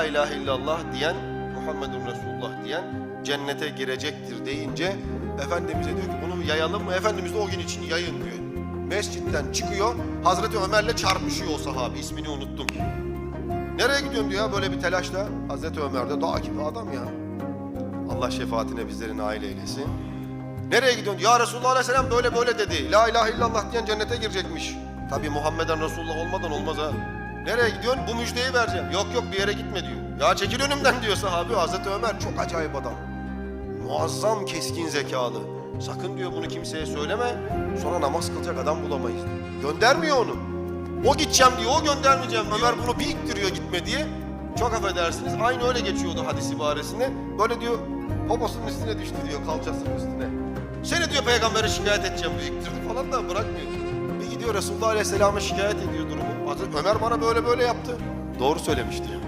La ilahe illallah diyen, Muhammedun Resulullah diyen cennete girecektir deyince Efendimiz'e diyor ki bunu yayalım mı? Efendimiz de o gün için yayın diyor. Mescitten çıkıyor, Hazreti Ömer'le çarpışıyor o sahabi, ismini unuttum. Nereye gidiyorsun diyor ya böyle bir telaşla. Hazreti Ömer de dağ gibi adam ya. Allah şefaatine bizlerin aile eylesin. Nereye gidiyorsun? Ya Resulullah Aleyhisselam böyle böyle dedi. La ilahe illallah diyen cennete girecekmiş. Tabi Muhammeden Resulullah olmadan olmaz ha. Nereye gidiyorsun? Bu müjdeyi vereceğim. Yok yok bir yere gitme diyor. Ya çekil önümden diyor sahabi. Hazreti Ömer çok acayip adam. Muazzam keskin zekalı. Sakın diyor bunu kimseye söyleme. Sonra namaz kılacak adam bulamayız. Göndermiyor onu. O gideceğim diyor, o göndermeyeceğim diyor. Ömer bunu bir ittiriyor gitme diye. Çok affedersiniz. Aynı öyle geçiyordu hadis ibaresinde. Böyle diyor poposunun üstüne düştü diyor kalçasının üstüne. Seni diyor peygambere şikayet edeceğim diyor iktirdi falan da bırakmıyor. Bir gidiyor Resulullah Aleyhisselam'a şikayet ediyor durumu. Hazreti Ömer bana böyle böyle yaptı. Doğru söylemiş diyor.